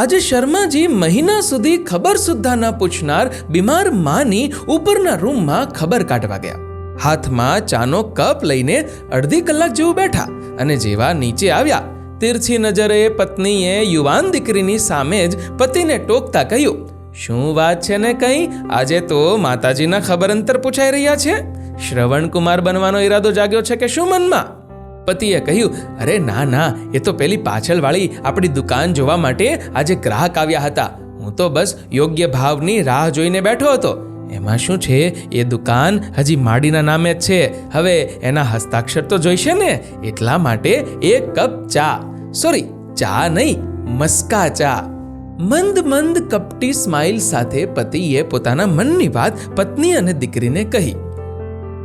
આજે શર્માજી મહિના સુધી ખબર સુદ્ધા ન પૂછનાર બીમાર માની ઉપરના રૂમમાં ખબર કાઢવા ગયા. હાથમાં ચાનો કપ લઈને અડધી કલાક જેવું બેઠા અને જેવા નીચે આવ્યા, તીરછી નજરે પત્નીએ યુવાન દીકરીની સામે જ પતિને ટોકતા કહ્યું, શું વાત છે ને કંઈ? આજે તો માતાજીના ખબર અંતર પૂછાઈ રહ્યા છે? શ્રવણ કુમાર બનવાનો ઈરાદો જાગ્યો છે કે શું મનમાં? પતિએ કહ્યું, અરે ના ના, એ તો પેલી પાછળવાળી આપણી દુકાન જોવા માટે આજે ગ્રાહક આવ્યા હતા. હું તો બસ યોગ્ય ભાવની રાહ જોઈને બેઠો હતો. એમાં શું છે? એ દુકાન હજી માડીના નામે જ છે. હવે એના હસ્તાક્ષર તો જોઈશે ને? એટલા માટે એક કપ ચા. સોરી, ચા નહીં, મસ્કા ચા. મંદ મંદ કપટી સ્માઇલ સાથે પતિએ પોતાના મનની વાત પત્ની અને દીકરીને કહી.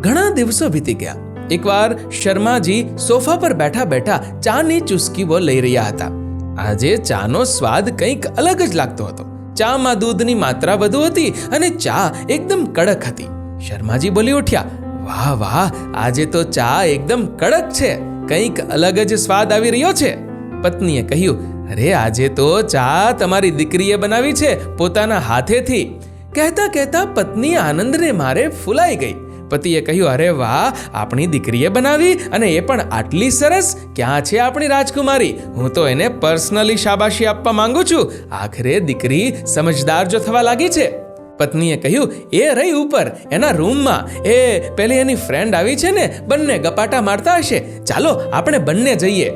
ઘણા દિવસો વીતી ગયા. એકવાર શર્માજી સોફા પર બેઠા બેઠા ચાની ચુસ્કીઓ લઈ રહ્યા હતા. આજે ચાનો સ્વાદ કંઈક અલગ જ લાગતો હતો. ચામાં દૂધની માત્રા વધુ હતી અને ચા એકદમ કડક હતી. શર્માજી બોલી ઉઠ્યા, વાહ વાહ, આજે તો ચા એકદમ કડક છે. કંઈક અલગ જ સ્વાદ આવી રહ્યો છે. પત્નીએ કહ્યું, અરે, આજે તો ચા તમારી દીકરીએ બનાવી છે પોતાના હાથેથી. કહેતા કહેતા પત્ની આનંદને મારે ફૂલાઈ ગઈ. પતિએ કહ્યું, અરે વાહ, આપણી દીકરીએ બનાવી અને એ પણ આટલી સરસ. ક્યાં છે આપણી રાજકુમારી? હું તો એને પર્સનલી શાબાશી આપવા માંગુ છું. આખરે દીકરી સમજદાર જો થવા લાગી છે. પત્નીએ કહ્યું, એ રહી ઉપર, એના રૂમમાં. એ પેલી એની ફ્રેન્ડ આવી છે ને, બંને ગપાટા મારતા હશે. ચાલો, આપણે બંને જઈએ.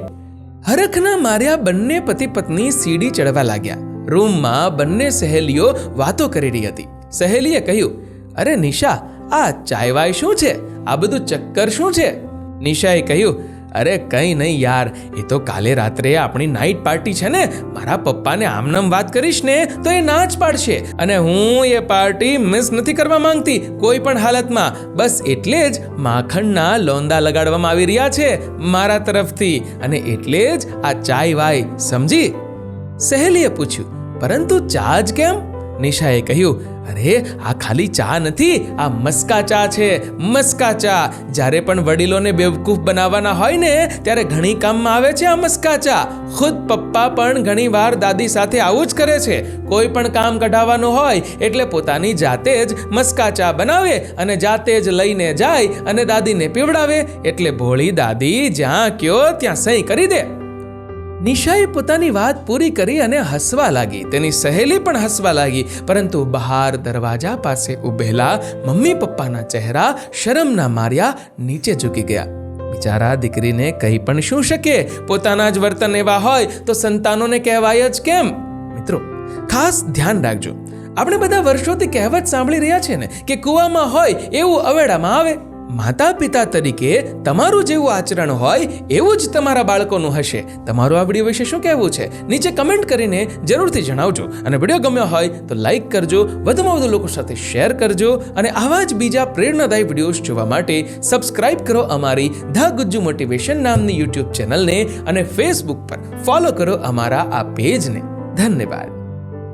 હરખના માર્યા બંને પતિ પત્ની સીડી ચડવા લાગ્યા. રૂમમાં બંને સહેલીઓ વાતો કરી રહી હતી. સહેલીએ કહ્યું, અરે નિશા આ ચાય વાય શું છે? આ બધું ચક્કર શું છે? નિશાએ કહ્યું, અરે, કંઈ નહીં યાર, એ તો કાલે રાત્રે આપણી નાઇટ પાર્ટી છે ને, મારા પપ્પાને આમનામ વાત કરીશ ને, તો એ ના જ પાડશે અને હું એ પાર્ટી મિસ નથી કરવા માંગતી, કોઈ પણ હાલતમાં. બસ એટલે જ માખણના લોંદા લગાડવામાં આવી રહ્યા છે મારા તરફથી. અને એટલે જ આ ચાય વાય સમજી? સહેલીએ પૂછ્યું, પરંતુ ચા જ કેમ? નિશાએ કહ્યું, અરે, આ ખાલી ચા નથી, આ મસ્કા ચા છે, મસ્કા ચા. જ્યારે પણ વડીલોને બેવકૂફ બનાવવાના હોય ને, ત્યારે ઘણી કામમાં આવે છે આ મસ્કા ચા. ખુદ પપ્પા પણ ઘણીવાર દાદી સાથે આવું જ કરે છે. કોઈ પણ કામ કઢાવવાનું હોય, એટલે પોતાની જાતે જ મસ્કા ચા બનાવે અને જાતે જ લઈને જાય અને દાદીને પીવડાવે. એટલે ભોળી દાદી જ્યાં કયો, ત્યાં સહી કરી દે. નિશાએ પોતાની વાત પૂરી કરી અને હસવા લાગી. તેની સહેલી પણ હસવા લાગી, પરંતુ બહાર દરવાજા પાસે ઊભેલા મમ્મી પપ્પાના ચહેરા શરમના માર્યા નીચે ઝૂકી ગયા. બિચારા દીકરીને કહી પણ શું શકે? પોતાના જ વર્તન એવા હોય તો સંતાનોને કહેવાય જ કેમ? મિત્રો, ખાસ ધ્યાન રાખજો. આપણે બધા વર્ષોથી કહેવત સાંભળી રહ્યા છે ને કે કૂવામાં હોય એવું અવેડામાં આવે. માતા પિતા તરીકે તમારું જેવું આચરણ હોય એવું જ તમારા બાળકોનું હશે. તમારું આ વીડિયો વિશે શું કહેવું છે? નીચે કમેન્ટ કરીને જરૂરથી જણાવજો. અને વીડિયો ગમ્યો હોય તો લાઇક કરજો, વધુમાં વધુ લોકો સાથે શેર કરજો અને આવા જ બીજા પ્રેરણાદાયી વિડીયોઝ જોવા માટે સબસ્ક્રાઇબ કરો અમારી ધ ગુજ્જુ મોટિવેશન નામની યુટ્યુબ ચેનલને અને ફેસબુક પર ફોલો કરો અમારા આ પેજને. ધન્યવાદ.